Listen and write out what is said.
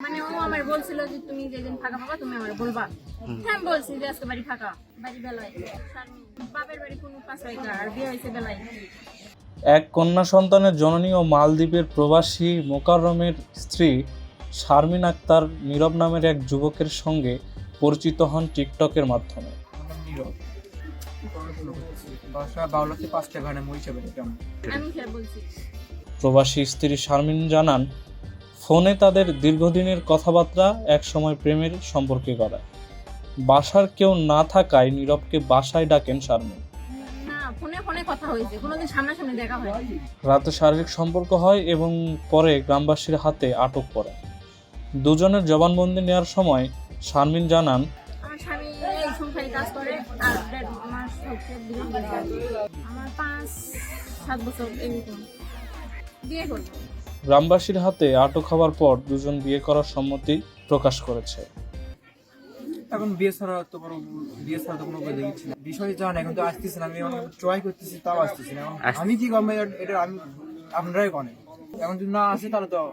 মানে ও আমার বলছিল যে তুমি যেদিন ফাঁকা পাবা তুমি আমার বলবা। হ্যাঁ বলছি যে আজকে বাড়ি ফাঁকা। বাড়ি বেলায়। বাপের বাড়ি কোনো পাঁচ আর বিয়ে হয়েছে বেলায়। এক কন্যা সন্তানের জননী ও মালদ্বীপের প্রবাসী মোকাররমের স্ত্রী শারমিন আক্তার নীরব নামের এক যুবকের সঙ্গে পরিচিত হন টিকটকের মাধ্যমে। প্রবাসী স্ত্রী শারমিন জানান ফোনে তাদের দীর্ঘদিনের কথাবার্তা একসময় প্রেমের সম্পর্কে গড়ায় বাসার কেউ না থাকায় নীরবকে বাসায় ডাকেন শারমিন। না ফোনে ফোনে কথা হয়েছে। কোনোদিন সামনাসামনি দেখা হয় রাতে শারীরিক সম্পর্ক হয় এবং পরে গ্রামবাসীর হাতে আটক পড়ে। দুজনের জবানবন্দি নেওয়ার সময় শারমিন জানান আমার স্বামী এই সংসারে কাজ করে আর দেড় মাস হচ্ছে বিয়ে হয়েছে। আমার পাঁচ সাত বছর এরকম। বিয়ে করব গ্রামবাসীর হাতে আটক হওয়ার পর দুজন বিয়ে করার সম্মতি প্রকাশ করেছে। এখন বিয়ে ছাড়া তো কোনো বিয়ে ছাড়া তো কোনো উপায় দেখছি না। বিষয় জান এখন তো আসতেছে না। আমি ট্রাই করতেছি তাও আসতেছি না। এখন আমি কি করব? এটা- এটা আমি আপনারাই করেন। এখন যদি না আসে তাহলে তো